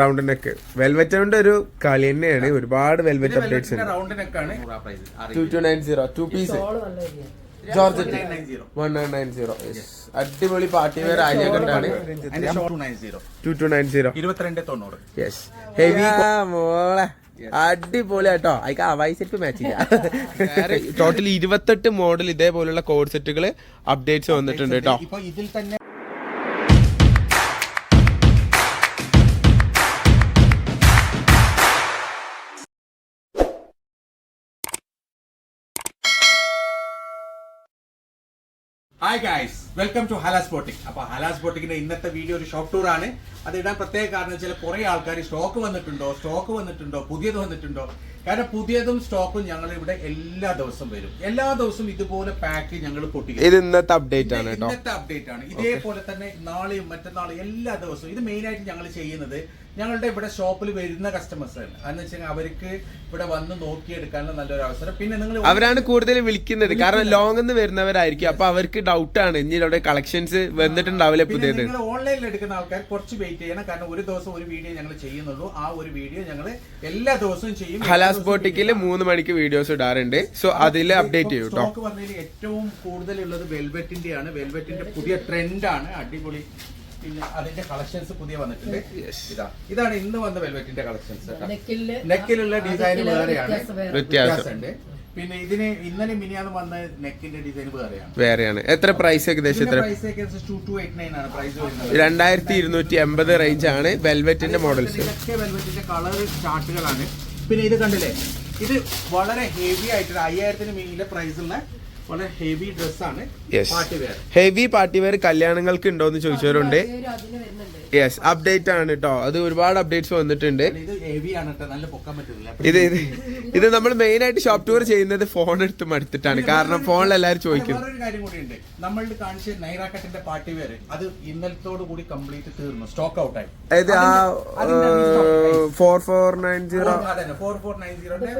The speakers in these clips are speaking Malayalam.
റൗണ്ട് നെക്ക് വെൽവെറ്റോന്റെ ഒരു കളി തന്നെയാണ്. ഒരുപാട് വെൽവെറ്റ് അപ്ഡേറ്റ്സ് ഉണ്ട്. Two two nine zero two piece georgette. One nine nine zero അടിപൊളി പാർട്ടി വെയർ കണ്ടാണ്. ടു ടു നയൻ സീറോ ഇരുപത്തിരണ്ട് തൊണ്ണൂറ്. യെസ് ഹെവി മോളെ. അടിപൊളി കേട്ടോ അയക്കാട്ട് അവായി സെറ്റ് മാച്ച് ചെയ്യാം. ടോട്ടൽ ഇരുപത്തെട്ട് മോഡൽ ഇതേപോലുള്ള കോഡ് സെറ്റുകൾ അപ്ഡേറ്റ്സ് വന്നിട്ടുണ്ട് കേട്ടോ ഇപ്പൊ ഇതിൽ തന്നെ hi guys welcome to Hala's boutique അപ്പൊ ഹലാസ് ബോട്ടിക്കിന്റെ ഇന്നത്തെ വീഡിയോ ഒരു ഷോപ്പ് ടൂർ ആണ്. അത് ഇടാൻ പ്രത്യേക കാരണം വെച്ചാൽ കുറെ ആൾക്കാർ സ്റ്റോക്ക് വന്നിട്ടുണ്ടോ സ്റ്റോക്ക് വന്നിട്ടുണ്ടോ പുതിയത് വന്നിട്ടുണ്ടോ? കാരണം പുതിയതും സ്റ്റോക്കും ഞങ്ങൾ ഇവിടെ എല്ലാ ദിവസവും വരും. എല്ലാ ദിവസവും ഇതുപോലെ പാക്ക് ഞങ്ങൾ പൊട്ടിക്കും. ഇത് ഇന്നത്തെ അപ്ഡേറ്റ് ആണ് കേട്ടോ ഇന്നത്തെ അപ്ഡേറ്റ് ആണ്. ഇതേപോലെ തന്നെ നാളെയും മറ്റന്നാളും എല്ലാ ദിവസവും ഇത് മെയിൻ ആയിട്ട് ഞങ്ങൾ ചെയ്യുന്നത് ഞങ്ങളുടെ ഇവിടെ ഷോപ്പിൽ വരുന്ന കസ്റ്റമേഴ്സ് ആണ്. അതെന്ന് വെച്ചാൽ അവർക്ക് ഇവിടെ വന്ന് നോക്കിയെടുക്കാനുള്ള നല്ലൊരു അവസരം. പിന്നെ നിങ്ങൾ അവരാണ് കൂടുതൽ വിളിക്കുന്നത്. കാരണം ലോങ് എന്ന് വരുന്നവരായിരിക്കും. അപ്പൊ അവർക്ക് ഡൗട്ട് ആണ്. ഇനി ഇവിടെ കളക്ഷൻസ് വന്നിട്ടുണ്ടാവില്ല പുതിയത്. നിങ്ങൾ ഓൺലൈനിൽ എടുക്കുന്ന ആൾക്കാർ കുറച്ച് വെയിറ്റ് ചെയ്യണം. കാരണം ഒരു ദിവസം ഒരു വീഡിയോ ഞങ്ങൾ ചെയ്യുന്നുള്ളൂ. ആ ഒരു വീഡിയോ ഞങ്ങൾ എല്ലാ ദിവസവും ചെയ്യും. ഹലാസ് ബോട്ടിക്കിൽ മൂന്ന് മണിക്ക് വീഡിയോസ് ഇടാറുണ്ട്. സോ അതിൽ അപ്ഡേറ്റ് ചെയ്യും സ്റ്റോക്ക് പറഞ്ഞതിൽ ഏറ്റവും കൂടുതലുള്ളത് വെൽവെറ്റിന്റെ ആണ് വെൽവെറ്റിന്റെ പുതിയ ട്രെൻഡ് ആണ്. അടിപൊളി പിന്നെ അതിന്റെ കളക്ഷൻസ് പുതിയ വന്നിട്ടുണ്ട്. ഇതാ. ഇതാണ് ഇന്ന് വന്ന വെൽവെറ്റിന്റെ കളക്ഷൻസ് നെക്കിലുള്ള ഡിസൈൻ വേറെയാണ്. വ്യത്യാസം വ്യത്യാസമുണ്ട്. പിന്നെ ഇതിന് ഇന്നലെ മിനിയാന്ന് വന്ന നെക്കിന്റെ ഡിസൈൻ വേറെയാണ്. വേറെയാണ്. എത്ര പ്രൈസ് ഏകദേശം എത്ര? പ്രൈസ് ഏകദേശം ടു ടു എയ്റ്റ് നയൻ ആണ് പ്രൈസ് വരുന്നത്. രണ്ടായിരത്തി ഇരുന്നൂറ്റി എൺപത് റേഞ്ച് ആണ് വെൽവെറ്റിന്റെ മോഡൽസ് ഇതൊക്കെ വെൽവെറ്റിന്റെ കളർ ചാർട്ടുകളാണ് പിന്നെ ഇത് കണ്ടില്ലേ? ഇത് വളരെ ഹെവി ആയിട്ടുള്ള അയ്യായിരത്തിന് മീനിന്റെ price heavy yes party wear heavy party wear കല്യാണങ്ങൾക്ക് ഉണ്ടോന്ന് ചോദിച്ചവരുണ്ട്. യെസ് അപ്ഡേറ്റ് ആണ് കേട്ടോ അത് ഒരുപാട് അപ്ഡേറ്റ്സ് വന്നിട്ടുണ്ട്. ഇത് ഹെവി ആണ് നല്ല പൊക്കാൻ പറ്റുന്നില്ല ഇത് ഇത് നമ്മൾ മെയിൻ ആയിട്ട് ഷോപ്പ് ടൂർ ചെയ്യുന്നത് ഫോൺ എടുത്ത് മടുത്തിട്ടാണ്. കാരണം ഫോണിൽ എല്ലാവരും ചോദിക്കും. വേറൊരു കാര്യം കൂടി ഉണ്ട്. നമ്മൾ കാണിച്ച നൈറാക്കട്ടിന്റെ പാർട്ടി വെയർ അത് ഇന്നലത്തോട് കൂടി കംപ്ലീറ്റ് തീർന്നു. സ്റ്റോക്ക് ഔട്ട് ആയി. അതായത് ആ four four nine zero four four nine സീറോന്റെ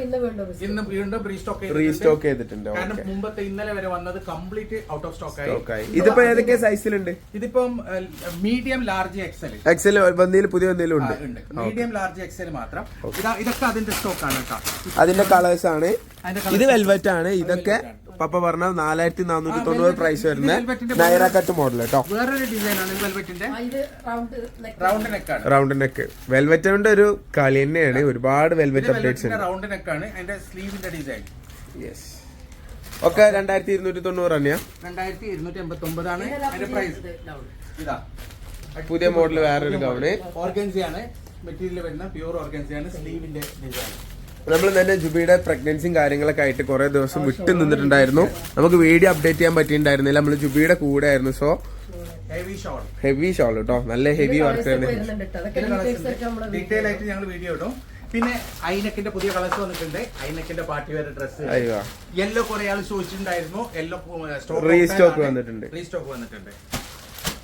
ഇന്ന് വീണ്ടും റീസ്റ്റോക്ക് റീസ്റ്റോക്ക് ചെയ്തിട്ടുണ്ട്. കാരണം മുമ്പത്തെ ഇന്നലെ വരെ വന്നത് കംപ്ലീറ്റ് ഔട്ട് ഓഫ് സ്റ്റോക്ക് ആയി. ഓക്കെ ഇതിപ്പോ ഏതൊക്കെ സൈസിലുണ്ട് ഇതിപ്പം മീഡിയം ലാർജ് എക്സൽ എക്സൽ വന്നതിൽ പുതിയ വന്നതിലും ഉണ്ട്. മീഡിയം ലാർജ് എക്സൽ മാത്രം. ഇതാ ഇതൊക്കെ അതിന്റെ സ്റ്റോക്ക് ആണ് കേട്ടോ. അതിന്റെ കളേഴ്സ് ആണ്. ഇത് വെൽവെറ്റ് ആണ്. ഇതൊക്കെ പപ്പ പറഞ്ഞ നാലായിരത്തി നാനൂറ്റി തൊണ്ണൂറ് പ്രൈസ് വരുന്ന നൈറ കട്ട് മോഡൽ കേട്ടോ. വേറൊരു ഡിസൈൻ ആണ് വെൽവെറ്റിന്റെ റൗണ്ട് നെക്കാണ് റൗണ്ട് നെക്ക് വെൽവെറ്റിന്റെ ഒരു കളി തന്നെയാണ്. ഒരുപാട് വെൽവെറ്റ് അപ്ഡേറ്റ്സ് ഉണ്ട്. റൗണ്ട് നെക്കാണ് അതിന്റെ സ്ലീവിന്റെ ഡിസൈൻ യെസ് ഒക്കെ രണ്ടായിരത്തി ഇരുന്നൂറ്റി തൊണ്ണൂറ് തന്നെയാ രണ്ടായിരത്തി ഇരുന്നൂറ്റി എൺപത്തി ഒമ്പതാണ് അതിന്റെ പ്രൈസ് ഇതാ. പുതിയ മോഡൽ വേറൊരു ഗൗണ് ഓർഗൻസിയാണ് മെറ്റീരിയൽ വരുന്ന പ്യൂർ ഓർഗൻസിയാണ് സ്ലീവിന്റെ ഡിസൈൻ നമ്മൾ തന്നെ ജുബിയുടെ പ്രഗ്നൻസിയും കാര്യങ്ങളൊക്കെ ആയിട്ട് കുറെ ദിവസം വിട്ടു നിന്നിട്ടുണ്ടായിരുന്നു. നമുക്ക് വീഡിയോ അപ്ഡേറ്റ് ചെയ്യാൻ പറ്റിയിട്ടുണ്ടായിരുന്നില്ല. നമ്മൾ ജുബിയുടെ കൂടെ ആയിരുന്നു so heavy shawl heavy shawl കേട്ടോ നല്ല ഹെവി വർക്ക് ആയിരുന്നു ഡീറ്റെയിൽ ആയിട്ട് ഞങ്ങൾ വീഡിയോ ഇടും. പിന്നെ ഐനക്കിന്റെ പുതിയ കളേഴ്സ് വന്നിട്ടുണ്ട്. ഐനക്കിന്റെ പാർട്ടി വെയർ ഡ്രസ് അയ്യോ. യെല്ലോ കുറെ ആൾ ചോദിച്ചിട്ടുണ്ടായിരുന്നു. യെല്ലോ സ്റ്റോക്ക് വന്നിട്ടുണ്ട്. റീസ്റ്റോക്ക് വന്നിട്ടുണ്ട്.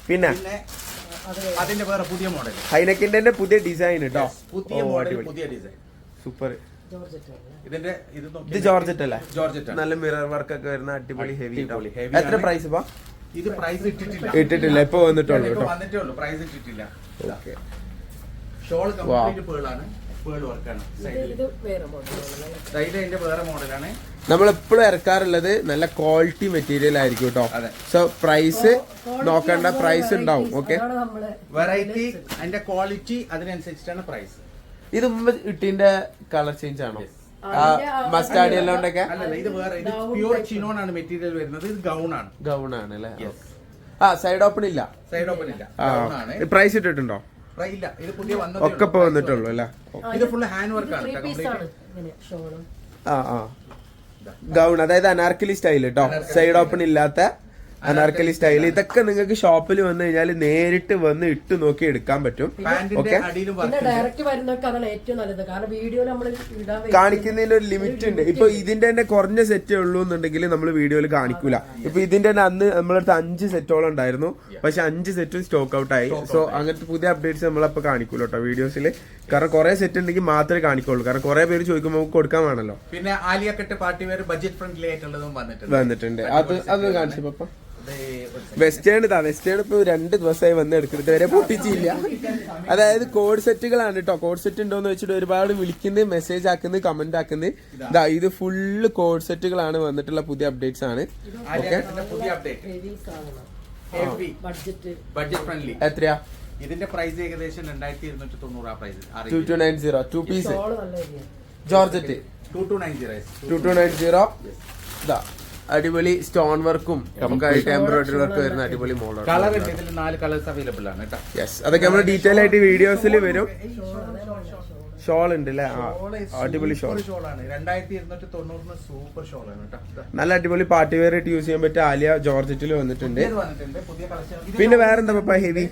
പിന്നെ? അതിന്റെ വേറെ പുതിയ മോഡൽ ഹൈനക്കിന്റെ പുതിയ ഡിസൈൻ കേട്ടോ പുതിയ മോഡൽ പുതിയ ഡിസൈൻ സൂപ്പർ. ഇതിന്റെ ഇത് നോക്കി. ഇത് ജോർജറ്റ് അല്ലേ? ജോർജറ്റ് ആണ്. നല്ല മിറർ വർക്ക് ഒക്കെ വരുന്ന അടിപൊളി ഹെവി എത്ര പ്രൈസ് ഇപ്പൊ? ഇത് പ്രൈസ് ഇട്ടിട്ടില്ല. ഇട്ടിട്ടില്ല. ഇപ്പൊ വന്നിട്ടുള്ളൂ വന്നിട്ടേ ഉള്ളൂ. പ്രൈസ് ഇട്ടിട്ടില്ല. ഓക്കെ ഷോൾ കംപ്ലീറ്റ് പേളാണ് പേൾ വർക്കാണ് സൈഡിൽ അതിന്റെ വേറെ മോഡലാണ് നമ്മൾ എപ്പോഴും ഇറക്കാറുള്ളത് നല്ല ക്വാളിറ്റി മെറ്റീരിയൽ ആയിരിക്കും കേട്ടോ സോ പ്രൈസ് നോക്കേണ്ട പ്രൈസ് ഉണ്ടാവും ഓക്കെ വെറൈറ്റി അതിന്റെ ക്വാളിറ്റി അതിനനുസരിച്ചിട്ടാണ് പ്രൈസ് ഇത് മുമ്പ് ഇട്ടിന്റെ കളർ ചേഞ്ച് ആണോ? മസ്റ്റാർഡ് എല്ലോണ്ടൊക്കെ അല്ലല്ല ഇത് വേറെ ഇത് പ്യൂർ ചിനോൺ ആണ് മെറ്റീരിയൽ വരുന്നത് ഇത് ഗൗൺ ആണ്. ഗൗൺ ആണ് അല്ലേ? ആ സൈഡ് ഓപ്പൺ ഇല്ല. സൈഡ് ഓപ്പൺ ഇല്ല. ആണ്. പ്രൈസ് ഇട്ടിട്ടുണ്ടോ? ഇല്ല. ഇത് പുതിയ വന്നത് ഒക്കെ ഇപ്പൊ വന്നിട്ടുള്ളൂ അല്ലേ? ഇത് ഫുൾ ഹാൻഡ് വർക്ക് ആണ് കംപ്ലീറ്റ് ആ ആ. ഗൗൺ അതായത് അനാർക്കലി സ്റ്റൈൽ കേട്ടോ സൈഡ് ഓപ്പൺ ഇല്ലാത്ത അനാർക്കലി സ്റ്റൈൽ ഇതൊക്കെ നിങ്ങൾക്ക് ഷോപ്പിൽ വന്നു കഴിഞ്ഞാൽ നേരിട്ട് വന്ന് ഇട്ട് നോക്കി എടുക്കാൻ പറ്റും. ഓക്കെ? ഡയറക്റ്റ് വരുന്നൊക്കെ അതാണ് ഏറ്റവും നല്ലത്. കാരണം വീഡിയോ നമ്മൾ കാണിക്കുന്നതിന് ഒരു ലിമിറ്റ് ഉണ്ട്. ഇപ്പൊ ഇതിന്റെ തന്നെ കുറഞ്ഞ സെറ്റേ ഉള്ളൂ എന്നുണ്ടെങ്കിൽ നമ്മൾ വീഡിയോയിൽ കാണിക്കൂല. ഇപ്പൊ ഇതിന്റെ തന്നെ അന്ന് നമ്മളടുത്ത് അഞ്ച് സെറ്റോളം ഉണ്ടായിരുന്നു. പക്ഷെ അഞ്ച് സെറ്റും സ്റ്റോക്ക് ഔട്ട് ആയി. സോ അങ്ങനത്തെ പുതിയ അപ്ഡേറ്റ്സ് നമ്മളപ്പോ കാണിക്കൂല കേട്ടോ വീഡിയോസിൽ കാരണം കുറെ സെറ്റ് ഉണ്ടെങ്കിൽ മാത്രമേ കാണിക്കുള്ളൂ. കാരണം കുറെ പേര് ചോദിക്കുമ്പോൾ നമുക്ക് കൊടുക്കാൻ വേണമല്ലോ പിന്നെ ആലിയ കെട്ട് പാർട്ടി വെയർ ബഡ്ജറ്റ് ഫ്രണ്ട്ലി ആയിട്ടുള്ളതും വന്നിട്ടുണ്ട്. വന്നിട്ടുണ്ട്. അത് അത് കാണിച്ചു പപ്പ? വെസ്റ്റേൺ ഇതാ വെസ്റ്റേൺ ഇപ്പൊ രണ്ട് ദിവസമായി വന്ന് എടുക്കുന്നത്. ഇതുവരെ പൊട്ടിച്ചില്ല. അതായത് കോഡ് സെറ്റുകളാണ് കേട്ടോ കോഡ് സെറ്റ് ഉണ്ടോന്ന് വെച്ചിട്ട് ഒരുപാട് വിളിക്കുന്നത് മെസ്സേജ് ആക്കുന്നത് കമന്റ് ആക്കുന്നത് ഇതാ. ഇത് ഫുള്ള് കോഡ് സെറ്റുകളാണ് വന്നിട്ടുള്ള പുതിയ അപ്ഡേറ്റ്സ് ആണ്. ഓക്കെ പുതിയ update heavy budget budget friendly എത്രയാ? ഇതിന്റെ പ്രൈസ് ഏകദേശം രണ്ടായിരത്തി ഇരുന്നൂറ്റി തൊണ്ണൂറ് price two two nine zero two piece georgette two two nine zero two two nine zero ഇതാ. അടിപൊളി സ്റ്റോൺ വർക്കും നമുക്ക് എംബ്രോയിഡറി വർക്ക് വരുന്ന അടിപൊളി മോഡൽ കളർ ഉണ്ട് ഇതിൽ നാല് കളേഴ്സ് അവൈലബിൾ ആണ് കേട്ടോ. യെസ് അതൊക്കെ നമ്മൾ ഡീറ്റെയിൽ ആയിട്ട് വീഡിയോസിൽ വരും. ഷോൾ ഉണ്ട് അല്ലേ അടിപൊളി ഷോൾ ആണ്. രണ്ടായിരത്തി ഇരുന്നൂറ്റി സൂപ്പർ ഷോൾ ആണ് ഇതാ. നല്ല അടിപൊളി പാർട്ടി വെയർ ആയിട്ട് യൂസ് ചെയ്യാൻ പറ്റിയ ആലിയ ജോർജറ്റിൽ വന്നിട്ടുണ്ട്. പിന്നെ വേറെന്താ പപ്പ ഹെവി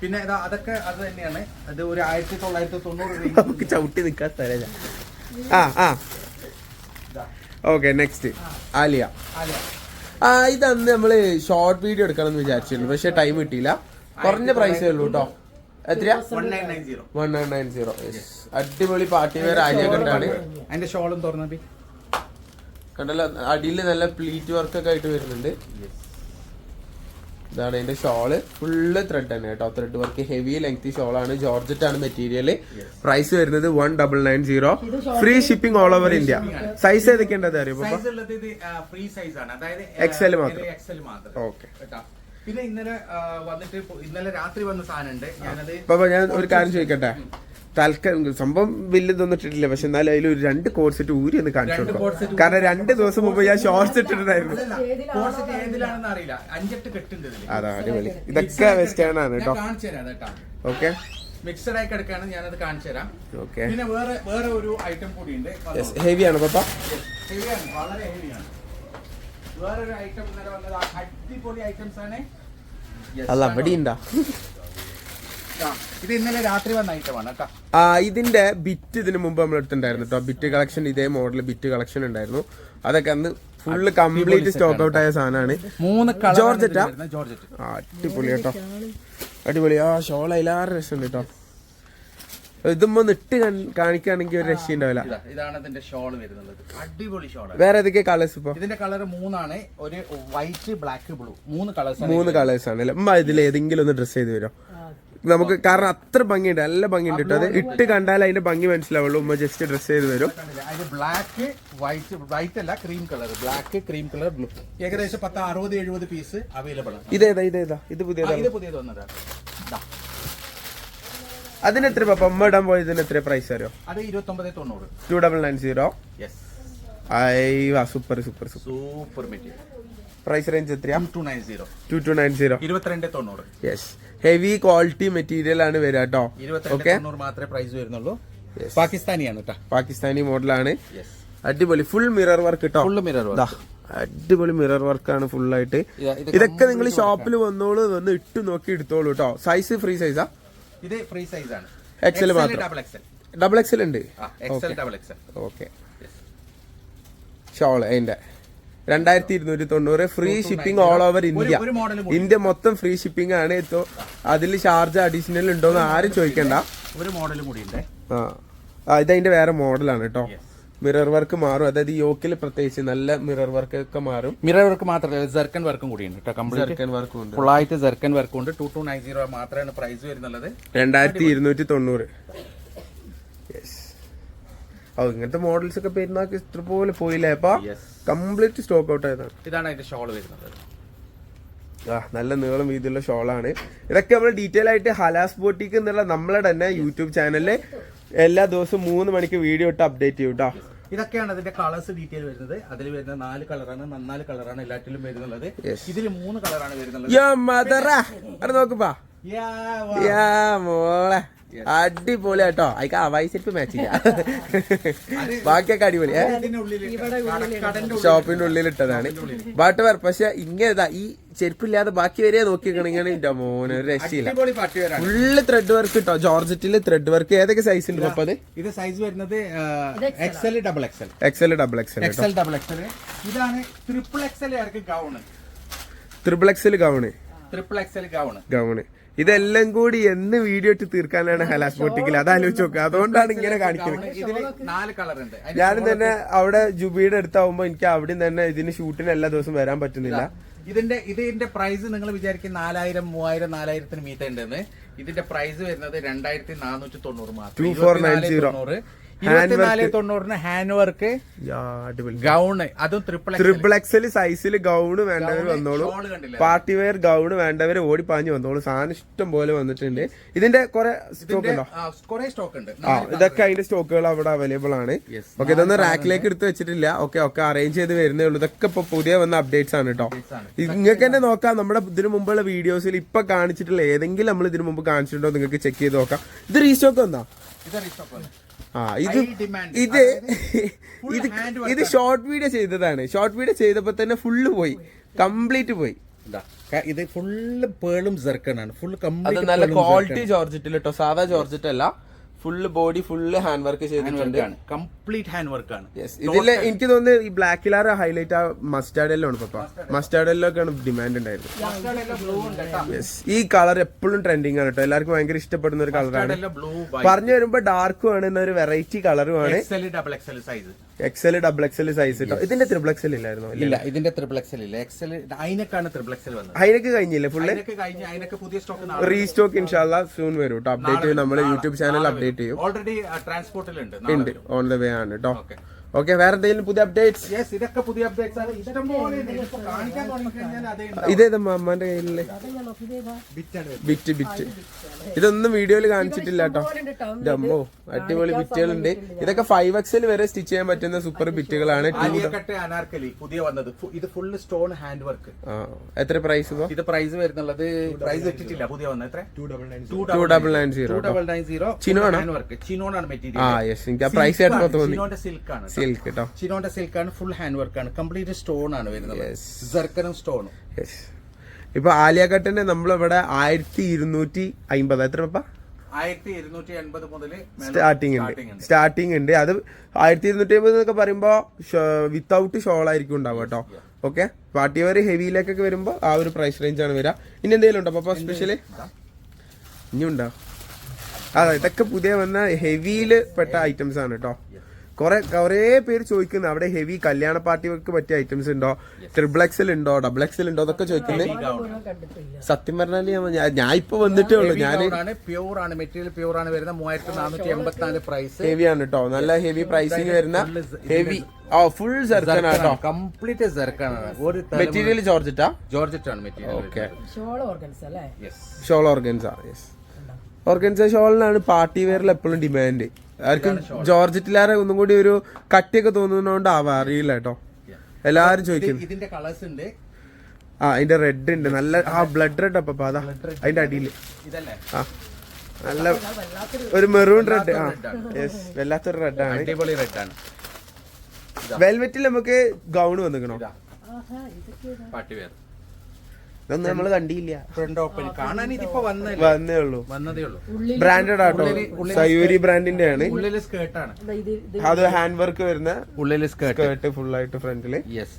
പിന്നെ അതൊക്കെ അത് തന്നെയാണ്. അത് ഒരു ആയിരത്തി തൊള്ളായിരത്തി തൊണ്ണൂറ് നമുക്ക് ചവിട്ടി നിൽക്കാൻ സ്ഥലമില്ല. ആ ആ. Okay next Alia. ആ ഇതന്ന് നമ്മൾ ഷോർട്ട് വീഡിയോ എടുക്കണം എന്ന് വിചാരിച്ചിരുന്നു. പക്ഷെ ടൈം കിട്ടിയില്ല. കുറഞ്ഞ പ്രൈസേ ഉള്ളൂ കേട്ടോ എത്രയാ? വൺ നയൻ നയൻ സീറോ അടിപൊളി പാർട്ടി വെയർ ആലിയ കണ്ടാണ്. അതിന്റെ ഷോളും തുറന്നു കണ്ടല്ലോ അടിയിൽ നല്ല പ്ലീറ്റ് വർക്ക് ഒക്കെ ആയിട്ട് വരുന്നുണ്ട്. ഇതാണ് അതിന്റെ ഷോൾ ഫുള്ള് ത്രെഡ് തന്നെ കേട്ടോ. ത്രെഡ് വർക്ക് ഹെവി ലെങ്തി ആണ്. ജോർജറ്റ് ആണ് മെറ്റീരിയൽ പ്രൈസ് വരുന്നത് one double nine zero free shipping all over India size ഏതൊക്കെയുണ്ടത് അറിയോ പപ്പ? സൈസ് ഉള്ളത് ഫ്രീ സൈസ് ആണ്. അതായത് മാത്രം. എക്സൽ മാത്രം. ഓക്കെ കേട്ടോ. പിന്നെ ഇന്നലെ വന്നിട്ട് ഇന്നലെ രാത്രി വന്ന സാധനം ഉണ്ട് ഞാനത് ഞാൻ ഒരു കാര്യം ചോദിക്കട്ടെ? തൽക്കാലം സംഭവം വലിയ ഇട്ടിട്ടില്ല. പക്ഷെ എന്നാലും അതിൽ ഒരു രണ്ട് കോഡ് സെറ്റ് ഊരി ഒന്ന് കാണിച്ചു കൊടുക്കും. കാരണം രണ്ട് ദിവസം മുമ്പ് ഞാൻ ഷോർട്സ് ഇട്ടിട്ടുണ്ടായിരുന്നു. അതാ അടിപൊളി. ഇതൊക്കെ വെസ്റ്റേൺ ആണ് കേട്ടോ. ഓക്കെ മിക്സഡ് ആയി കിടക്കാണ് ഞാനത് കാണിച്ചു തരാം. ഓക്കെ പിന്നെ വേറെ വേറെ ഒരു ഐറ്റം കൂടി ഉണ്ട് ഹെവി ആണ് പപ്പ. ആണ്. വളരെ ഹെവിയാണ് വേറൊരു ഐറ്റം ഇന്നലെ വന്നത് അടിപൊളി ഐറ്റംസ് ആണ്. അല്ല? അവിടെ ഉണ്ടാ ഇത് ഇന്നലെ രാത്രി വന്ന ഐറ്റമാണ് കേട്ടോ. ആ ഇതിന്റെ ബിറ്റ് ഇതിന് മുമ്പ് നമ്മൾ എടുത്തിട്ടുണ്ടായിരുന്നു കേട്ടോ. ബിറ്റ് കളക്ഷൻ ഇതേ മോഡൽ ബിറ്റ് കളക്ഷൻ ഉണ്ടായിരുന്നു. അതൊക്കെ അന്ന് ഫുള്ള് കംപ്ലീറ്റ് സ്റ്റോക്ക് ഔട്ട് ആയ സാധനമാണ്. മൂന്ന് ജോർജറ്റാ? അടിപൊളി കേട്ടോ. അടിപൊളി. ആ ഷോൾ അതിലാറ് രസമുണ്ട് കേട്ടോ. ഇതുമ്പോ ഇട്ട് കാണിക്കുകയാണെങ്കിൽ ഒരു രക്ഷ ഉണ്ടാവില്ല. ഇതാണ് ഇതിന്റെ ഷോൾ വരുന്നത്. അടിപൊളി ഷോൾ വേറെ ഏതൊക്കെ കളേഴ്സ് ഇപ്പൊ? ഇതിന്റെ കളർ മൂന്നാണ്. ഒരു വൈറ്റ് ബ്ലാക്ക് ബ്ലൂ മൂന്ന് കളേഴ്സ് മൂന്ന് കളേഴ്സ് ആണ് അല്ലേ? ഇതിൽ ഏതെങ്കിലും ഒന്ന് ഡ്രസ് ചെയ്ത് വരും നമുക്ക് കാരണം അത്ര ഭംഗിയുണ്ട് നല്ല ഭംഗിയുണ്ട് കേട്ടോ. അത് ഇട്ട് കണ്ടാൽ അതിന്റെ ഭംഗി മനസ്സിലാവുള്ളൂ. ഉമ്മ ജസ്റ്റ് ഡ്രസ് ചെയ്ത് വരും ബ്ലാക്ക് വൈറ്റ് വൈറ്റ് അല്ല cream colour black cream colour blue ഏകദേശം പത്ത് അറുപത് എഴുപത് പീസ് അവൈലബിൾ ആണ്. ഇതേതാ ഇതേതാ? ഇത് പുതിയതാണ്? പുതിയത് വന്നതാണ് അതിന് എത്ര പപ്പ അമ്മ ഇടാൻ പോയതിന് എത്ര പ്രൈസ് അറിയോ? അത് ഇരുപത്തി തൊണ്ണൂറ്. Two double nine zero yes I super super super material price range എത്രയാ? ടു ടു നയൻ സീറോ ഇരുപത്തിരണ്ട് തൊണ്ണൂറ്. യെസ് ഹെവി ക്വാളിറ്റി മെറ്റീരിയൽ ആണ് വരിക കേട്ടോ ഓക്കെ മാത്രമേ പ്രൈസ് വരുന്നുള്ളൂ. പാകിസ്ഥാനിയാണ് കേട്ടോ പാകിസ്ഥാനി മോഡലാണ്. അടിപൊളി. ഫുൾ മിറർ വർക്ക് കേട്ടോ ഫുൾ മിറർ വർക്ക് അടിപൊളി മിറർ വർക്കാണ് ഫുൾ ആയിട്ട്. ഇതൊക്കെ നിങ്ങൾ ഷോപ്പിൽ വന്നോളൂ വന്ന് ഇട്ട് നോക്കി എടുത്തോളൂ കേട്ടോ സൈസ് ഫ്രീ സൈസാ ഇത് ഫ്രീ സൈസ് ആണ്. എക്സൽ മാത്രം. ഡബിൾ എക്സൽ ഉണ്ട്? ഓക്കെ ഷോൾ അതിന്റെ. രണ്ടായിരത്തി ഇരുന്നൂറ്റി തൊണ്ണൂറ് free shipping all over India. India മൊത്തം ഫ്രീ ഷിപ്പിംഗ് ആണ്. ഇപ്പോ അതിൽ ചാർജ് അഡീഷണൽ ഉണ്ടോന്ന് ആരും ചോദിക്കണ്ട. ഒരു മോഡൽ കൂടി ആ. ഇതതിന്റെ ഇത് അതിന്റെ വേറെ മോഡലാണ് കേട്ടോ മിറർ വർക്ക് മാറും. അതായത് യോക്കിൽ പ്രത്യേകിച്ച് നല്ല മിറർ വർക്ക് ഒക്കെ മാറും. മിറർ വർക്ക് മാത്രമല്ല ജെർക്കൻ വർക്കും കൂടി ഉണ്ട് ചെറുക്കൻ വർക്കും ഉണ്ട്. ഫുള്ളായിട്ട് ജെർക്കൻ വർക്കും ഉണ്ട്. ടു ടു നയൻ സീറോ മാത്രമാണ് പ്രൈസ് വരുന്നുള്ളത്. രണ്ടായിരത്തി ഇരുന്നൂറ്റി തൊണ്ണൂറ് ഇങ്ങനത്തെ മോഡൽസ് ഒക്കെ പെരുന്നാക്ക് ഇത്രപോലെ പോയില്ലേ? അപ്പൊ കംപ്ലീറ്റ് സ്റ്റോക്ക് ഔട്ട് ആയതാണ്. ഇതാണ് അതിന്റെ ഷോൾ വരുന്നത്. ആ നല്ല നീളം വീതിയുള്ള ഷോളാണ് ഇതൊക്കെ നമ്മൾ ഡീറ്റെയിൽ ആയിട്ട് ഹലാസ് ബോട്ടിക്ക് എന്നുള്ള നമ്മളെ തന്നെ യൂട്യൂബ് ചാനലിൽ എല്ലാ ദിവസവും മൂന്ന് മണിക്ക് വീഡിയോ ഇട്ട് അപ്ഡേറ്റ് ചെയ്യും കേട്ടോ ഇതൊക്കെയാണ് അതിന്റെ കളേഴ്സ് ഡീറ്റെയിൽ വരുന്നത്. അതിൽ വരുന്ന നാല് കളറാണ് നാല് കളറാണ് എല്ലാറ്റിലും വരുന്നുള്ളത്. ഇതിൽ മൂന്ന് കളറാണ് വരുന്നത് നോക്കുപ്പാ മോളെ. അടിപൊളി കേട്ടോ അയക്ക് അവായി സെറ്റ് മാച്ച് ബാക്കിയൊക്കെ അടിപൊളി. ഏ? ഇതിന്റെ ഉള്ളിൽ കടന്റെ ഉള്ളിൽ ഷോപ്പിന്റെ ഉള്ളിൽ ഇട്ടതാണ്. ബാട്ട് പറ പക്ഷെ ഇങ്ങനെ ഈ ചെരുപ്പില്ലാതെ ബാക്കി വരെ നോക്കിക്കണെങ്കിൽ എന്റെ മോന് ഒരു രക്ഷയില്ല. ഫുള്ള് ത്രെഡ് വർക്ക് കിട്ടോ ജോർജറ്റിൽ ത്രെഡ് വർക്ക് ഏതൊക്കെ സൈസ് ഉണ്ട് അപ്പൊ ഇത് സൈസ് വരുന്നത് XL double XL XL double XL XL double XL ഇതാണ് triple XL gown triple XL gown triple XL gown gown ഇതെല്ലാം കൂടി എന്ന് വീഡിയോ ഇട്ട് തീർക്കാനാണ് ഹലാസ് ബോട്ടിക്കിൽ അത് ആലോചിച്ച് നോക്കുക അതുകൊണ്ടാണ് ഇങ്ങനെ കാണിക്കുന്നത് ഇതിൽ നാല് കളർ ഉണ്ട് ഞാനും തന്നെ അവിടെ ജുബിയുടെ അടുത്താവുമ്പോ എനിക്ക് അവിടെയും തന്നെ ഇതിന് ഷൂട്ടിന് എല്ലാ ദിവസവും വരാൻ പറ്റുന്നില്ല. ഇതിന്റെ ഇതിന്റെ പ്രൈസ് നിങ്ങൾ വിചാരിക്കും നാലായിരം മൂവായിരം നാലായിരത്തിന് മീറ്റർ ഉണ്ടെന്ന്. ഇതിന്റെ പ്രൈസ് വരുന്നത് രണ്ടായിരത്തി നാനൂറ്റി തൊണ്ണൂറ് മാത്രം. 2490. തൊണ്ണൂറ്. ഇരുപത്തിനാല് തൊണ്ണൂറിന് ഹാൻഡ് വർക്ക് ഗൗണ് അതും ട്രിപ്പിൾ ട്രിപ്പിൾ എക്സൽ സൈസിൽ ഗൗണ് വേണ്ടവർ വന്നോളൂ. പാർട്ടി വെയർ ഗൗണ് വേണ്ടവർ ഓടി പാഞ്ഞു വന്നോളൂ. സാധനം ഇഷ്ടം പോലെ വന്നിട്ടുണ്ട്. ഇതിന്റെ കുറെ സ്റ്റോക്ക് ഉണ്ടോ? കുറെ സ്റ്റോക്ക് ഉണ്ട്. ആ ഇതൊക്കെ അതിന്റെ സ്റ്റോക്കുകൾ അവിടെ അവൈലബിൾ ആണ്. ഓക്കെ ഇതൊന്നും റാക്കിലേക്ക് എടുത്ത് വെച്ചിട്ടില്ല. ഓക്കെ ഒക്കെ അറേഞ്ച് ചെയ്ത് വരുന്നേ ഉള്ളൂ. ഇതൊക്കെ ഇപ്പൊ പുതിയ വന്ന അപ്ഡേറ്റ്സ് ആണ് കേട്ടോ. നിങ്ങൾക്ക് തന്നെ നോക്കാം. നമ്മുടെ ഇതിനു മുമ്പുള്ള വീഡിയോസിൽ ഇപ്പൊ കാണിച്ചിട്ടുള്ള ഏതെങ്കിലും നമ്മൾ ഇതിനു മുമ്പ് കാണിച്ചിട്ടുണ്ടോ നിങ്ങൾക്ക് ചെക്ക് ചെയ്ത് നോക്കാം. ഇത് റീസ്റ്റോക്ക് വന്നാ? ഇത് റീസ്റ്റോക്ക് വന്നു. ആ ഇത് ഇത് ഇത് ഇത് ഷോർട്ട് വീഡിയോ ചെയ്തതാണ്. ഷോർട്ട് വീഡിയോ ചെയ്തപ്പോ തന്നെ ഫുള്ള് പോയി. കംപ്ലീറ്റ് പോയി. ഇതാ, ഇത് ഫുള്ള് പേളും ജെർക്കനാണ് ഫുൾ കംപ്ലീറ്റ് നല്ല ക്വാളിറ്റി ജോർജറ്റിൽ കേട്ടോ സാധാ ജോർജറ്റ് അല്ല. Full body full hand work ചെയ്തിട്ടുണ്ട്. കംപ്ലീറ്റ് ഹാൻഡ് വർക്ക് ആണ്. ഇതിൽ എനിക്ക് തോന്നുന്നത് ഈ ബ്ലാക്ക് കളർ ഹൈലൈറ്റ് ആ മസ്റ്റാർഡ് ആണ് പപ്പ മസ്റ്റാർഡ് ഒക്കെയാണ് ഡിമാൻഡ് ഉണ്ടായിരുന്നത് ഈ കളർ എപ്പോഴും ട്രെൻഡിങ് ആണ് കേട്ടോ. എല്ലാവർക്കും ഭയങ്കര ഇഷ്ടപ്പെടുന്ന ഒരു കളറാണ് പറഞ്ഞു വരുമ്പോ ഡാർക്കും ആണ് എന്നൊരു വെറൈറ്റി കളറുമാണ് എക്സൽ ഡബിൾ എക്സൽ സൈസ് കേട്ടോ ഇതിന്റെ ത്രിബിൾ എക്സൽ ഇല്ലായിരുന്നു? ഇല്ല ഇതിന്റെ ത്രിപ്പിൾ എക്സൽ ഇല്ല. എക്സൽ അതിനൊക്കെയാണ് ത്രിപ്പിൾ എക്സൽ വന്നത്. അതിനൊക്കെ കഴിഞ്ഞില്ലേ ഫുള്ള് അതിനൊക്കെ കഴിഞ്ഞ് അതിനൊക്കെ പുതിയ സ്റ്റോക്ക് റീസ്റ്റോക്ക് ഇൻഷാല്ല സൂൺ വരും കേട്ടോ അപ്ഡേറ്റ് നമ്മുടെ യൂട്യൂബ് ചാനൽ അപ്ഡേറ്റ് ചെയ്യും. ഓൾറെഡി ട്രാൻസ്പോർട്ടിലുണ്ട് ഉണ്ട്. ഓൺ ദ വേ ആണ്. കേട്ടോ. ഓക്കെ വേറെ എന്തെങ്കിലും പുതിയ അപ്ഡേറ്റ്സ് യെസ് ഇതൊക്കെ പുതിയ അപ്ഡേറ്റ്സ് ആണ്. ഇഷ്ടംപോലെ ഉണ്ട്. ഇതിപ്പോ കാണിക്കാൻ തുടങ്ങിക്കഴിഞ്ഞാൽ അതേ ഇതേതാ അമ്മാന്റെ കയ്യിലല്ലേ? ബിറ്റ് ബിറ്റ് ഇതൊന്നും വീഡിയോയിൽ കാണിച്ചിട്ടില്ല കേട്ടോ. ഡമ്മോ അടിപൊളി ബിറ്റുകളുണ്ട് ഇതൊക്കെ ഫൈവ് എക്സിൽ വരെ സ്റ്റിച്ച് ചെയ്യാൻ പറ്റുന്ന സൂപ്പർ ബിറ്റുകളാണ് ടൂ ആലിയക്കട്ടെ അനാർക്കലി പുതിയ വന്നത്. ഫു- ഇത് ഫുള്ള് സ്റ്റോൺ ഹാൻഡ് വർക്ക് ആ എത്ര പ്രൈസ് ഇപ്പൊ ഇത് പ്രൈസ് വരുന്നുള്ളത് പ്രൈസ് ഇട്ടിട്ടില്ല പുതിയ വന്നത്. എത്ര? Two two double nine zero double nine zero ചിനോണോ? Hand work ചിനോണാണ് മെറ്റീരിയൽ ആ യെസ് എനിക്ക് ആ പ്രൈസ് കേട്ടപ്പോ തോന്നി. ചിനോന്റെ സിൽക്ക് കേട്ടോ ചിനോന്റെ സിൽക്ക് ആണ് ഫുൾ ഹാൻഡ് വർക്ക് ആണ്. കംപ്ലീറ്റ് സ്റ്റോൺ ആണ് വരുന്നത്. സ്റ്റോൺ ജർക്കനും സ്റ്റോണും ഇപ്പൊ ആലിയ കട്ടിന് നമ്മളിവിടെ ആയിരത്തി ഇരുന്നൂറ്റി അമ്പത് എത്ര മുതൽ സ്റ്റാർട്ടിംഗ് ഉണ്ട്. സ്റ്റാർട്ടിംഗ് ഉണ്ട്. അത് ആയിരത്തി ഇരുന്നൂറ്റി അമ്പത് എന്നൊക്കെ പറയുമ്പോ വിത്തൗട്ട് ഷോൾ ആയിരിക്കും ഉണ്ടാവുക കേട്ടോ. ഓക്കെ പാർട്ടി വെയർ ഹെവിയിലേക്കൊക്കെ വരുമ്പോ ആ ഒരു പ്രൈസ് റേഞ്ച് ആണ് വരിക ഇനി എന്തെങ്കിലും ഉണ്ടോ? പപ്പ സ്പെഷ്യൽ ഇനി ഉണ്ടോ? അതെ ഇതൊക്കെ പുതിയ വന്ന ഹെവിയിൽ പെട്ട ഐറ്റംസ് ആണ് കേട്ടോ. കുറെ കുറേ പേര് ചോദിക്കുന്നു അവിടെ ഹെവി കല്യാണ പാർട്ടികൾക്ക് പറ്റിയ ഐറ്റംസ് ഉണ്ടോ? ട്രിപ്പിൾ എക്സൽ ഉണ്ടോ? ഡബിൾ എക്സൽ ഉണ്ടോ? അതൊക്കെ ചോദിക്കുന്നത് സത്യം പറഞ്ഞാൽ ഞാൻ ഇപ്പൊ വന്നിട്ടേ ഉള്ളൂ. ഞാൻ പ്യൂർ ആണ് മെറ്റീരിയൽ പ്യൂർ ആണ്. വരുന്ന മൂവായിരത്തി നാനൂറ്റി എൺപത്തി നാല് പ്രൈസ് ഹെവി ആണ് കേട്ടോ നല്ല ഹെവി പ്രൈസിങ് വരുന്ന ഹെവി ആ ഫുൾ സർക്കൻ കംപ്ലീറ്റ് ഒരു മെറ്റീരിയൽ ജോർജറ്റാ? ജോർജറ്റ് ആണ് മെറ്റീരിയൽ ഓക്കെ ഷോൾ ഓർഗൻസ് അല്ലേ? ഷോൾ ഓർഗൻസ യെസ് ഓർഗൻസ ഷോളിനാണ് പാർട്ടി വെയറിൽ എപ്പോഴും ഡിമാൻഡ് ആർക്കും ജോർജറ്റിലാരെ ഒന്നും കൂടി ഒരു കട്ടിയൊക്കെ തോന്നുന്നതുകൊണ്ട് ആവാ. അറിയില്ല കേട്ടോ. എല്ലാരും ചോദിക്കും. ഇതിന്റെ കളേഴ്സ് ഉണ്ട്. ആ അതിന്റെ റെഡ് ഉണ്ട്. നല്ല ആ ബ്ലഡ് റെഡ് അപ്പൊ അതാ. അതിന്റെ അടിയിൽ ഇതല്ലേ? ആ. നല്ല ഒരു മെറൂൺ റെഡ് ആ. യെസ് വല്ലാത്തൊരു റെഡ് ആണ്. അടിപൊളി റെഡ് ആണ്. വെൽവെറ്റിൽ നമുക്ക് ഗൗൺ വന്നിക്കണോ പാട്ടി ആഹാ ഇതൊക്കെ ഏതാ? പാർട്ടി വെയർ ഇതൊന്നും നമ്മൾ കണ്ടില്ല. ഫ്രണ്ട് ഓപ്പൺ കാണാൻ ഇതിപ്പോ വന്നല്ലേ വന്നേ ഉള്ളൂ. വന്നതേ ഉള്ളൂ. ഉള്ളിൽ ബ്രാൻഡഡ് ആട്ടോ. സയൂരി ബ്രാൻഡിന്റെ ആണ് ഉള്ളിൽ സ്കേർട്ടാണ് ആണ് ഇത് ഇത് അത് ഹാൻഡ് വർക്ക് വരുന്ന ഉള്ളിൽ സ്കേർട്ട് സ്കേർട്ട് ഫുൾ ആയിട്ട് ഫ്രണ്ടിൽ യെസ്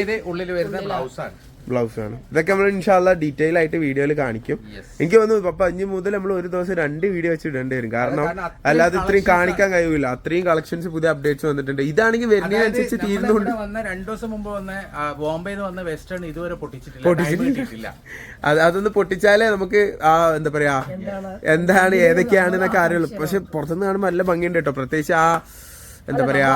ഇത് ഉള്ളിൽ വരുന്ന ബ്ലൗസ് ആണ്. ബ്ലൗസ് ആണ്. ഇതൊക്കെ നമ്മൾ ഇൻഷാല്ല ഡീറ്റെയിൽ ആയിട്ട് വീഡിയോയിൽ കാണിക്കും. എനിക്ക് തോന്നുന്നു പപ്പ അഞ്ച് മുതൽ നമ്മൾ ഒരു ദിവസം രണ്ട് വീഡിയോ വെച്ച് ഇടേണ്ടി വരും. കാരണം അല്ലാതെ ഇത്രയും കാണിക്കാൻ കഴിയൂല. അത്രയും കളക്ഷൻസ് പുതിയ അപ്ഡേറ്റ്സ് വന്നിട്ടുണ്ട്. ഇതാണെങ്കിൽ വരുന്നതിനനുസരിച്ച് തീരുന്നുണ്ട്. വന്ന രണ്ടു ദിവസം മുമ്പ് വന്ന ബോംബെ വന്ന വെസ്റ്റേൺ ഇതുവരെ പൊട്ടിച്ചിട്ടില്ല. അതൊന്ന് പൊട്ടിച്ചാലേ നമുക്ക് ആ എന്താ പറയാ എന്താണ്? ഏതൊക്കെയാണ് എന്നൊക്കെ അറിയുള്ളൂ. പക്ഷെ പുറത്തുനിന്ന് കാണുമ്പോൾ നല്ല ഭംഗിയുണ്ട് കേട്ടോ. പ്രത്യേകിച്ച് ആ എന്താ പറയാ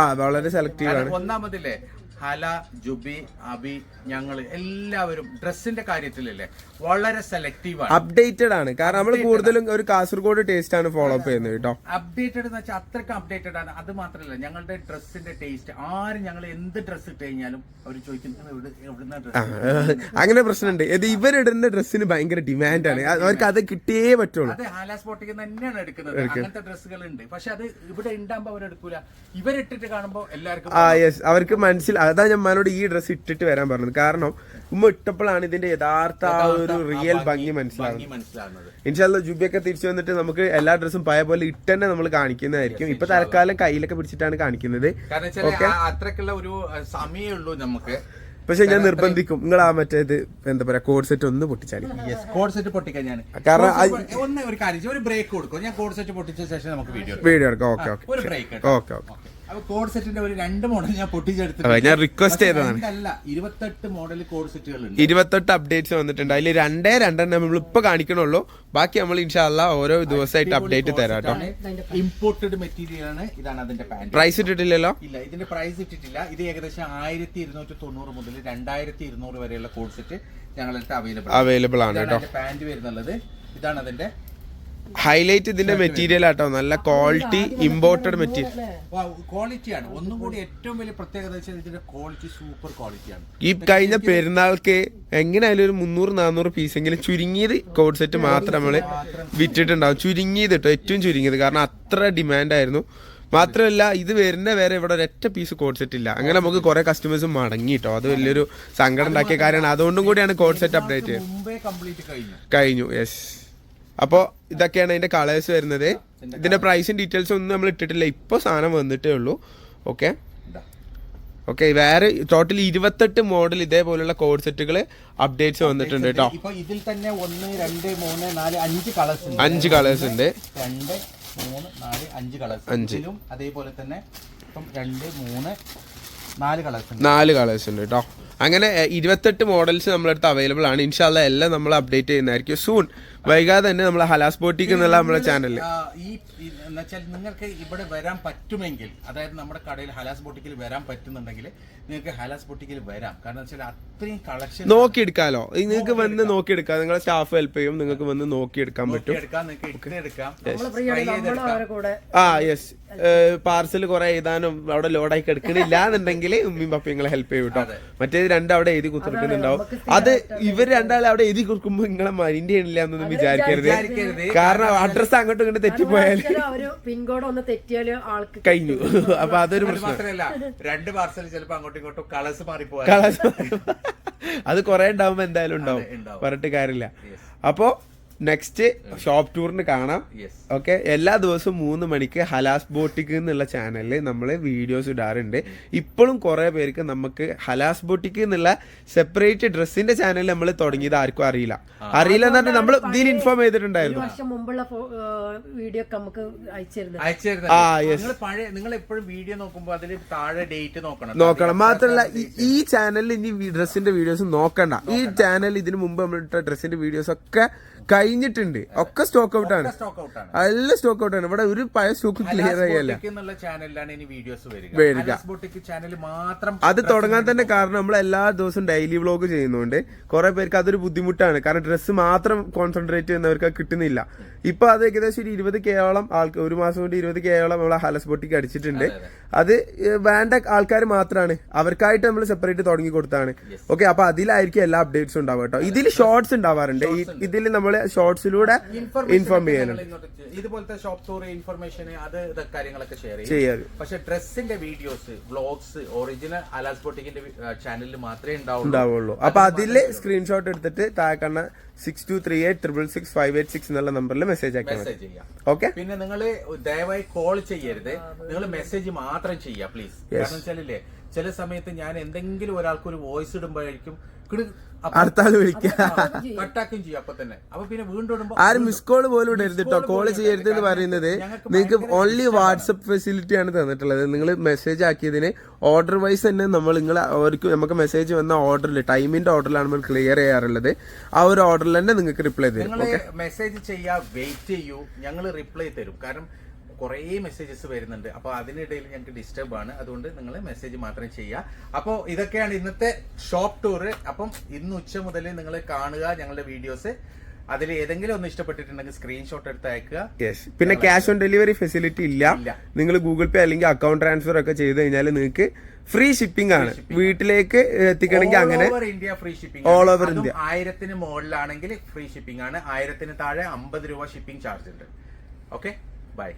ആ വളരെ സെലക്റ്റീവ് ആണ്. ഒന്നാമതില്ലേ ഹല ജുബി അബി ഞങ്ങൾ എല്ലാവരും ഡ്രസ്സിന്റെ കാര്യത്തിലല്ലേ വളരെ സെലക്റ്റീവ് ആണ്. അപ്ഡേറ്റഡ് ആണ്. കാരണം നമ്മൾ കൂടുതലും ഒരു കാസർഗോഡ് ടേസ്റ്റ് ആണ് ഫോളോ അപ്പ് ചെയ്യുന്നത് കേട്ടോ. അപ്ഡേറ്റഡ് എന്ന് വെച്ചാൽ അത്രയ്ക്ക് അപ്ഡേറ്റഡ് ആണ്. അത് മാത്രമല്ല ഞങ്ങളുടെ ഡ്രസ്സിന്റെ ടേസ്റ്റ് ആരും ഞങ്ങൾ എന്ത് ഡ്രസ്സ് ഇട്ട് കഴിഞ്ഞാലും അവർ ചോദിക്കുന്നത് ഡ്രസ് അങ്ങനെ പ്രശ്നമുണ്ട്. ഇത് ഇവരിടുന്ന ഡ്രസ്സിന് ഭയങ്കര ഡിമാൻഡ് ആണ്. അവർക്ക് അത് കിട്ടിയേ പറ്റുള്ളൂ. അതെ ഹാല സ്പോട്ടിൽ തന്നെയാണ് എടുക്കുന്നത്. അങ്ങനത്തെ ഡ്രസ്സുകൾ ഉണ്ട് പക്ഷെ അത് ഇവിടെ ഉണ്ടാകുമ്പോൾ അവരെടുക്കൂല. ഇവരിട്ടിട്ട് കാണുമ്പോൾ എല്ലാവർക്കും ആ യെസ് അവർക്ക് മനസ്സിൽ അതാ ഞാൻ ഉമ്മാനോട് ഈ ഡ്രസ്സ് ഇട്ടിട്ട് വരാൻ പറഞ്ഞത്. കാരണം ഉമ്മ ഇട്ടപ്പോഴാണ് ഇതിന്റെ യഥാർത്ഥ ആ ഒരു റിയൽ ഭംഗി മനസ്സിലാവുന്നത്. മനസ്സിലാകുന്നത് ഇൻഷാല്ല ജുബിയൊക്കെ തിരിച്ചു വന്നിട്ട് നമുക്ക് എല്ലാ ഡ്രസ്സും പഴയ പോലെ ഇട്ട് തന്നെ നമ്മൾ കാണിക്കുന്നതായിരിക്കും ഇപ്പൊ തൽക്കാലം കയ്യിലൊക്കെ പിടിച്ചിട്ടാണ് കാണിക്കുന്നത്. അത്രക്കുള്ള ഒരു സമയമുള്ളൂ നമുക്ക് പക്ഷെ ഞാൻ നിർബന്ധിക്കും. നിങ്ങൾ ആ മറ്റേത് എന്താ പറയാ കോഡ് സെറ്റ് ഒന്ന് പൊട്ടിച്ചാൽ കോഡ് സെറ്റ് പൊട്ടിക്കാൻ ഞാൻ കാരണം ഒന്ന് ഒരു കാര്യം ഒരു ബ്രേക്ക് കൊടുക്കും. ഞാൻ കോഡ് സെറ്റ് പൊട്ടിച്ച ശേഷം നമുക്ക് വീഡിയോ വീഡിയോ എടുക്കാം. Okay okay okay okay coord സെറ്റിന്റെ ഒരു രണ്ട് മോഡൽ ഞാൻ അതെ, ഞാൻ റിക്വസ്റ്റ് ചെയ്തതാണ്. അല്ല ഇരുപത്തെട്ട് മോഡൽ കോഡ് സെറ്റുകളുണ്ട് ഇരുപത്തെട്ട് അപ്ഡേറ്റ്സ് വന്നിട്ടുണ്ട്. അതിൽ രണ്ടേ രണ്ടെണ്ണം നമ്മൾ ഇപ്പൊ കാണിക്കണുള്ളൂ. ബാക്കി നമ്മൾ ഇൻഷാല്ല ഓരോ ദിവസമായിട്ട് അപ്ഡേറ്റ് തരാം കേട്ടോ ഇമ്പോർട്ടഡ് മെറ്റീരിയൽ ആണ്. ഇതാണ് അതിന്റെ പാന്റ് പ്രൈസ് ഇട്ടിട്ടില്ലല്ലോ? ഇല്ല ഇതിന്റെ പ്രൈസ് ഇട്ടിട്ടില്ല. ഇത് ഏകദേശം ആയിരത്തി ഇരുന്നൂറ്റി തൊണ്ണൂറ് മുതൽ രണ്ടായിരത്തി ഇരുന്നൂറ് വരെയുള്ള കോഡ് സെറ്റ് ഞങ്ങളുടെ അവൈലബിൾ അവൈലബിൾ ആണ് കേട്ടോ പാന്റ് വരുന്നുള്ളത്. ഇതാണ് അതിന്റെ ഹൈലൈറ്റ് ഇതിന്റെ മെറ്റീരിയൽ ആട്ടോ. നല്ല ക്വാളിറ്റി ഇമ്പോർട്ടഡ് മെറ്റീരിയൽ ക്വാളിറ്റിയാണ് ഒന്നും കൂടി ഏറ്റവും വലിയ പ്രത്യേകത ഇതിന്റെ ക്വാളിറ്റി സൂപ്പർ ക്വാളിറ്റിയാണ് ഈ കഴിഞ്ഞ പെരുന്നാൾക്ക് എങ്ങനെയായാലും ഒരു മുന്നൂറ് നാനൂറ് പീസെങ്കിലും ചുരുങ്ങിയത് കോഡ് സെറ്റ് മാത്രം നമ്മൾ വിറ്റിട്ടുണ്ടാവും. ചുരുങ്ങിയത് കേട്ടോ ഏറ്റവും ചുരുങ്ങിയത്. കാരണം അത്ര ഡിമാൻഡ് ആയിരുന്നു. മാത്രമല്ല ഇത് വരുന്ന വേറെ ഇവിടെ ഒരൊറ്റ പീസ് കോഡ് സെറ്റ് ഇല്ല. അങ്ങനെ നമുക്ക് കുറെ കസ്റ്റമേഴ്സ് മടങ്ങി കേട്ടോ അത് വലിയൊരു സങ്കടം ഉണ്ടാക്കിയ കാര്യമാണ്. അതുകൊണ്ടും കൂടിയാണ് കോഡ് സെറ്റ് അപ്ഡേറ്റ് ചെയ്യുന്നത് മുമ്പേ കംപ്ലീറ്റ് കഴിഞ്ഞു. കഴിഞ്ഞു. യെസ് അപ്പോൾ ഇതൊക്കെയാണ് അതിന്റെ കളേഴ്സ് വരുന്നത്. ഇതിന്റെ പ്രൈസും ഡീറ്റെയിൽസും ഒന്നും നമ്മൾ ഇട്ടിട്ടില്ല. ഇപ്പോൾ സാധനം വന്നിട്ടേ ഉള്ളൂ. ഓക്കെ. ഓക്കെ വേറെ ടോട്ടൽ ഇരുപത്തെട്ട് മോഡൽ ഇതേപോലുള്ള കോഡ് സെറ്റുകൾ അപ്ഡേറ്റ്സ് വന്നിട്ടുണ്ട് കേട്ടോ ഇതിൽ തന്നെ ഒന്ന് രണ്ട് മൂന്ന് നാല് അഞ്ച് കളേഴ്സ് അഞ്ച് കളേഴ്സ് ഉണ്ട്. രണ്ട് മൂന്ന് നാല് അഞ്ച് കളേഴ്സ് അഞ്ച്. അതേപോലെ തന്നെ ഇപ്പം രണ്ട് മൂന്ന് നാല് കളേഴ്സ് ഉണ്ട്. നാല് കളേഴ്സ് ഉണ്ട് കേട്ടോ അങ്ങനെ ഇരുപത്തെട്ട് മോഡൽസ് നമ്മളടുത്ത് അവൈലബിൾ ആണ്. ഇൻഷാല്ല എല്ലാം നമ്മൾ അപ്ഡേറ്റ് ചെയ്യുന്നതായിരിക്കും സൂൺ വൈകാതെ തന്നെ നമ്മളെ ഹലാസ് ബോട്ടിക്ക് എന്നുള്ള നമ്മുടെ ചാനലിൽ ഈ എന്നുവെച്ചാൽ നിങ്ങൾക്ക് ഇവിടെ വരാൻ പറ്റുമെങ്കിൽ അതായത് നമ്മുടെ കടയിൽ ഹലാസ് ബോട്ടിക്കിൽ വരാൻ പറ്റുന്നുണ്ടെങ്കിൽ നിങ്ങൾക്ക് ഹലാസ് ബോട്ടിക്കിൽ വരാം. കാരണം വെച്ചാൽ അത്രയും കളക്ഷൻ നോക്കിയെടുക്കാലോ. നിങ്ങൾക്ക് വന്ന് നോക്കിയെടുക്കാം. നിങ്ങളെ സ്റ്റാഫ് ഹെൽപ്പ് ചെയ്യും. നിങ്ങൾക്ക് വന്ന് നോക്കിയെടുക്കാൻ പറ്റും. ആ യെസ് പാർസൽ കുറെ എഴുതാനും അവിടെ ലോഡായി കിടക്കണില്ല എന്നുണ്ടെങ്കിൽ ഉമ്മയും പപ്പയും നിങ്ങളെ ഹെൽപ്പ് ചെയ്യും കേട്ടോ. മറ്റേത് രണ്ടും അവിടെ എഴുതി കുത്തിറക്കുന്നുണ്ടാവും അത് ഇവർ രണ്ടാളും അവിടെ എഴുതി കൊടുക്കുമ്പോ നിങ്ങളെ മൈൻഡ് ചെയ്യണില്ല എന്നൊന്നും വിചാരിക്കരുത്. കാരണം അഡ്രസ് അങ്ങോട്ടും ഇങ്ങോട്ട് തെറ്റിപ്പോയാൽ ചില അവർ പിൻകോഡ് ഒന്ന് തെറ്റിയാൽ ആൾക്ക് കഴിഞ്ഞു. അപ്പൊ അതൊരു അത് പ്രശ്നം. രണ്ട് പാർസൽ ചിലപ്പോ അങ്ങോട്ടും ഇങ്ങോട്ടും കളേഴ്സ് മാറിപ്പോയാൽ കളേഴ്സ് അത് കുറെ ഉണ്ടാവുമ്പോ എന്തായാലും ഉണ്ടാവും. പറഞ്ഞിട്ട് കാര്യമില്ല. അപ്പോ നെക്സ്റ്റ് ഷോപ്പ് ടൂറിന് കാണാം. ഓക്കെ എല്ലാ ദിവസവും മൂന്ന് മണിക്ക് ഹലാസ് ബോട്ടിക് എന്നുള്ള ചാനലിൽ നമ്മൾ വീഡിയോസ് ഇടാറുണ്ട്. ഇപ്പോഴും കുറേ പേർക്ക് നമുക്ക് ഹലാസ് ബോട്ടിക് എന്നുള്ള സെപ്പറേറ്റ് ഡ്രസ്സിന്റെ ചാനൽ നമ്മൾ തുടങ്ങിയത് ആർക്കും അറിയില്ല. അറിയില്ല എന്ന് പറഞ്ഞാൽ നമ്മൾ ഇതിൽ ഇൻഫോം ഒരു ചെയ്തിട്ടുണ്ടായിരുന്നു. വർഷം മുമ്പുള്ള വീഡിയോ ഒക്കെ നമുക്ക് അയച്ചിരുന്നത്. അയച്ചു ആ, yes. നിങ്ങൾ പഴയ നിങ്ങൾ എപ്പോഴും വീഡിയോ നോക്കുമ്പോൾ അതിൽ താഴെ ഡേറ്റ് നോക്കണം. നോക്കണം. മാത്രല്ല ഈ- ചാനലിൽ ഇനി ഡ്രസ്സിന്റെ വീഡിയോസ് നോക്കണ്ട. ഈ ചാനൽ ഇതിനു മുമ്പ് നമ്മൾ ഇട്ട ഡ്രസ്സിന്റെ വീഡിയോസ് ഒക്കെ കഴിഞ്ഞിട്ടുണ്ട്. ഒക്കെ സ്റ്റോക്ക് ഔട്ട് ആണ്. എല്ലാം സ്റ്റോക്ക് ഔട്ട് ആണ്. ഇവിടെ ഒരു പഴയ സ്റ്റോക്ക് ക്ലിയർ ആയല്ല വരിക. അത് തുടങ്ങാൻ തന്നെ കാരണം നമ്മൾ എല്ലാ ദിവസവും ഡെയിലി വ്ളോഗ് ചെയ്യുന്നതുകൊണ്ട് കുറെ പേർക്ക് അതൊരു ബുദ്ധിമുട്ടാണ്. കാരണം ഡ്രസ്സ് മാത്രം കോൺസെൻട്രേറ്റ് ചെയ്യുന്നവർക്ക് കിട്ടുന്നില്ല. ഇപ്പൊ അത് ഏകദേശം ഒരു ഇരുപത് കേവളം ആൾക്ക് ഒരു മാസം കൊണ്ട് ഇരുപത് കേവളം നമ്മൾ ഹലസ് ബോട്ടിക്ക് അടിച്ചിട്ടുണ്ട്. അത് വേണ്ട ആൾക്കാർ മാത്രമാണ് അവർക്കായിട്ട് നമ്മൾ സെപ്പറേറ്റ് തുടങ്ങി കൊടുത്താണ്. ഓക്കെ അപ്പൊ അതിലായിരിക്കും എല്ലാ അപ്ഡേറ്റ്സും ഉണ്ടാവുക കേട്ടോ. ഇതിൽ ഷോർട്സ് ഉണ്ടാവാറുണ്ട്. ഇതിൽ നമ്മൾ ഷോർട്സിലൂടെ ഇൻഫോം ചെയ്യാനുണ്ട്. ഇതുപോലത്തെ ഷോപ്പ് ടൂർ ഇൻഫർമേഷൻ അത് കാര്യങ്ങളൊക്കെ ഷെയർ ചെയ്യും. പക്ഷെ ഡ്രസ്സിന്റെ വീഡിയോസ് വ്ളോഗ്സ് ഒറിജിനൽ അലാസ് ബോട്ടിക്കിന്റെ ചാനലിൽ മാത്രമേ ഉണ്ടാവുള്ളൂ. അപ്പൊ അതിൽ സ്ക്രീൻഷോട്ട് എടുത്തിട്ട് താഴെ കാണുന്ന six two three eight triple six five eight six എന്നുള്ള നമ്പറിൽ മെസ്സേജ് ആക്കി മെസ്സേജ് ചെയ്യാം. ഓക്കെ പിന്നെ നിങ്ങൾ ദയവായി കോൾ ചെയ്യരുത്. നിങ്ങൾ മെസ്സേജ് മാത്രം ചെയ്യാം പ്ലീസ് കാരണം വെച്ചാലില്ലേ ചില സമയത്ത് ഞാൻ എന്തെങ്കിലും ഒരാൾക്ക് ഒരു വോയിസ് ഇടുമ്പോഴായിരിക്കും അടുത്ത ആൾ വിളിക്കുക കട്ടാക്കും ചെയ്യും. അപ്പൊ തന്നെ. അപ്പൊ പിന്നെ വീണ്ടും ആരും മിസ് കോൾ പോലും ഇടരുത് കേട്ടോ കോൾ ചെയ്യരുത് എന്ന് പറയുന്നത് നിങ്ങൾക്ക് ഓൺലി വാട്സപ്പ് ഫെസിലിറ്റി ആണ് തന്നിട്ടുള്ളത്. നിങ്ങൾ മെസ്സേജ് ആക്കിയതിന് ഓർഡർ വൈസ് തന്നെ നമ്മൾ നിങ്ങൾ അവർക്ക് നമുക്ക് മെസ്സേജ് വന്ന ഓർഡറിൽ ടൈമിന്റെ ഓർഡറിലാണ് നമ്മൾ ക്ലിയർ ചെയ്യാറുള്ളത്. ആ ഒരു ഓർഡറിൽ തന്നെ നിങ്ങൾക്ക് റിപ്ലൈ തരും. മെസ്സേജ് ചെയ്യാ വെയിറ്റ് ചെയ്യൂ. ഞങ്ങൾ റിപ്ലൈ തരും. കാരണം കുറേ മെസ്സേജസ് വരുന്നുണ്ട്. അപ്പോൾ അതിനിടയിൽ ഞങ്ങൾക്ക് ഡിസ്റ്റർബ് ആണ്. അതുകൊണ്ട് നിങ്ങൾ മെസ്സേജ് മാത്രം ചെയ്യുക അപ്പോൾ ഇതൊക്കെയാണ് ഇന്നത്തെ ഷോപ്പ് ടൂർ അപ്പം ഇന്ന് ഉച്ച മുതൽ നിങ്ങൾ കാണുക ഞങ്ങളുടെ വീഡിയോസ് അതിൽ ഏതെങ്കിലും ഒന്ന് ഇഷ്ടപ്പെട്ടിട്ടുണ്ടെങ്കിൽ സ്ക്രീൻഷോട്ട് എടുത്ത് അയക്കുക. യെസ് പിന്നെ ക്യാഷ് ഓൺ ഡെലിവറി ഫെസിലിറ്റി ഇല്ല. നിങ്ങൾ ഗൂഗിൾ പേ അല്ലെങ്കിൽ അക്കൗണ്ട് ട്രാൻസ്ഫർ ഒക്കെ ചെയ്ത് കഴിഞ്ഞാൽ നിങ്ങൾക്ക് ഫ്രീ ഷിപ്പിംഗ് ആണ്. വീട്ടിലേക്ക് എത്തിക്കണമെങ്കിൽ അങ്ങനെ India free shipping all over India ആയിരത്തിന് മുകളിലാണെങ്കിൽ ഫ്രീ ഷിപ്പിംഗ് ആണ്. ആയിരത്തിന് താഴെ അമ്പത് രൂപ ഷിപ്പിംഗ് ചാർജ് ഉണ്ട്. Okay bye